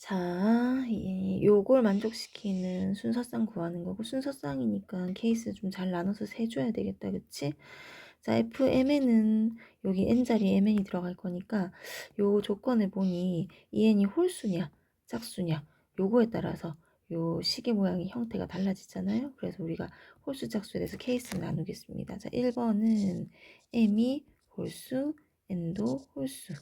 자, 이 요걸 만족시키는 순서쌍 구하는 거고 순서쌍이니까 케이스 좀 잘 나눠서 세줘야 되겠다. 그치? 자, fmn은 여기 n자리에 mn이 들어갈 거니까 요 조건을 보니 이 n이 홀수냐 짝수냐 요거에 따라서 요 식의 모양이 형태가 달라지잖아요. 그래서 우리가 홀수 짝수에 대해서 케이스를 나누겠습니다. 자, 1번은 m이 홀수, n도 홀수.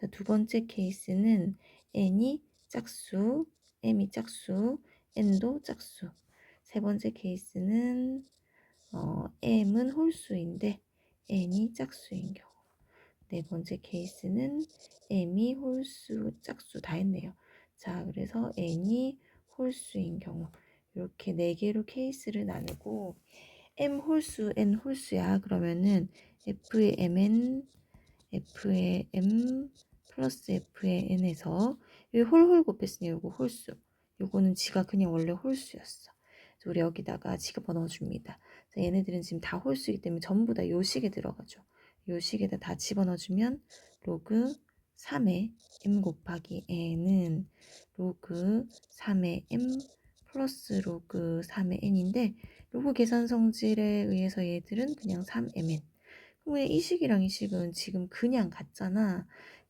자, 두 번째 케이스는 n이 짝수, m이 짝수, n도 짝수. 세 번째 케이스는 어, m은 홀수인데 n이 짝수인 경우. 네 번째 케이스는 m이 홀수, 짝수 다 했네요. 자, 그래서 n이 홀수인 경우 이렇게 네 개로 케이스를 나누고 m 홀수, n 홀수야. 그러면은 f의 mn, f의 m 플러스 f의 n에서 이 홀홀 곱했으니 요거 홀수. 요거는 지가 그냥 원래 홀수였어. 우리 여기다가 지가 넣어줍니다. 자, 얘네들은 지금 다 홀수이기 때문에 전부 다 요식에 들어가죠. 요식에다 다 집어넣어주면 로그 3의 m 곱하기 n은 로그 3의 m 플러스 로그 3의 n인데 로그 계산 성질에 의해서 얘들은 그냥 3mn. 그럼 이 식이랑 이 식은 지금 그냥 같잖아.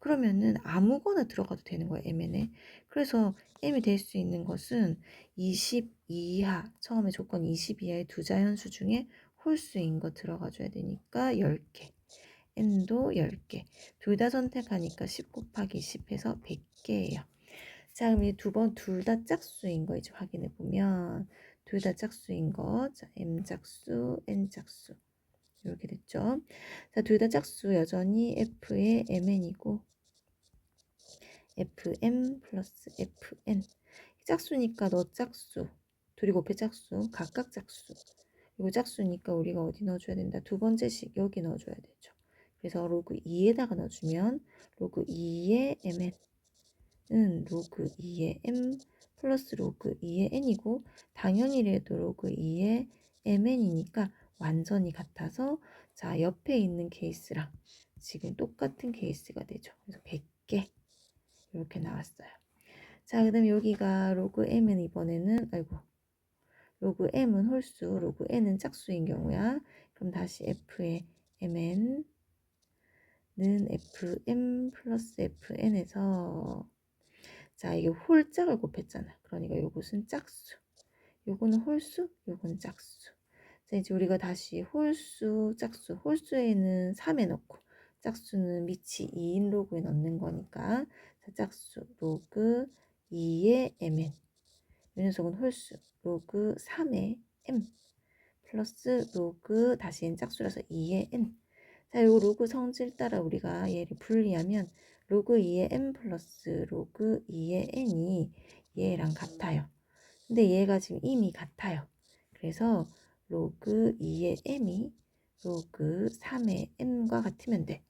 그러면은 아무거나 들어가도 되는 거야, mn에. 그래서 m이 될 수 있는 것은 20 이하, 처음에 조건 20 이하의 두 자연수 중에 홀수인 거 들어가줘야 되니까 10개. n도 10개. 둘 다 선택하니까 10 곱하기 10 해서 100개예요. 자, 그럼 이 두 번 둘 다 짝수인 거 이제 확인해 보면 둘 다 짝수인 거. 자, m 짝수, n 짝수. 이렇게 됐죠. 자, 둘 다 짝수 여전히 f의 mn이고 fm 플러스 fn. 짝수니까 너 짝수 둘이 곱해 짝수 각각 짝수. 이거 짝수니까 우리가 어디 넣어줘야 된다? 두 번째 식 여기 넣어줘야 되죠. 그래서 로그 2에다가 넣어주면 로그 2의 mn은 로그 2의 m 플러스 로그 2의 n이고 당연히래도 로그 2의 mn이니까 완전히 같아서 자 옆에 있는 케이스랑 지금 똑같은 케이스가 되죠. 그래서 100개 이렇게 나왔어요. 자, 그 다음에 여기가 로그 m은 이번에는 아이고 로그 m은 홀수, 로그 n은 짝수인 경우야. 그럼 다시 f의 mn은 fm 플러스 fn에서 자 이게 홀짝을 곱했잖아. 그러니까 요것은 짝수. 요거는 홀수, 요거는 짝수. 자, 이제 우리가 다시 홀수, 짝수, 홀수에는 3에 넣고 짝수는 밑이 2인 로그에 넣는 거니까 자, 짝수 로그 2의 mn 이 녀석은 홀수 로그 3의 m 플러스 로그 다시 n 짝수라서 2의 n 자, 요 로그 성질 따라 우리가 얘를 분리하면 로그 2의 m 플러스 로그 2의 n이 얘랑 같아요. 근데 얘가 지금 이미 같아요. 그래서 로그 2의 m이 로그 3의 m과 같으면 돼.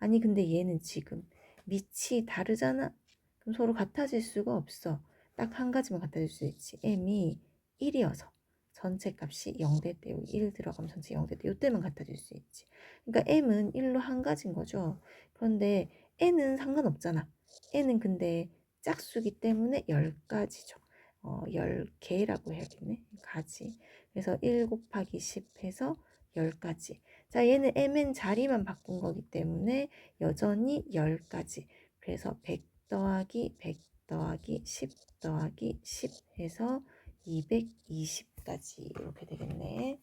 아니 근데 얘는 지금 밑이 다르잖아. 그럼 서로 같아질 수가 없어. 딱 한 가지만 같아질 수 있지. m이 1이어서 전체 값이 0될 때, 1 들어가면 전체 0될 때, 이때만 같아질 수 있지. 그러니까 m은 1로 한 가지인 거죠. 그런데 n은 상관없잖아. n은 근데 짝수기 때문에 10가지죠. 어, 10개라고 해야겠네. 가지. 그래서 1 곱하기 10 해서 10가지. 자, 얘는 mn 자리만 바꾼 거기 때문에 여전히 10가지. 그래서 100 더하기 100 더하기 10 더하기 10 해서 220까지 이렇게 되겠네.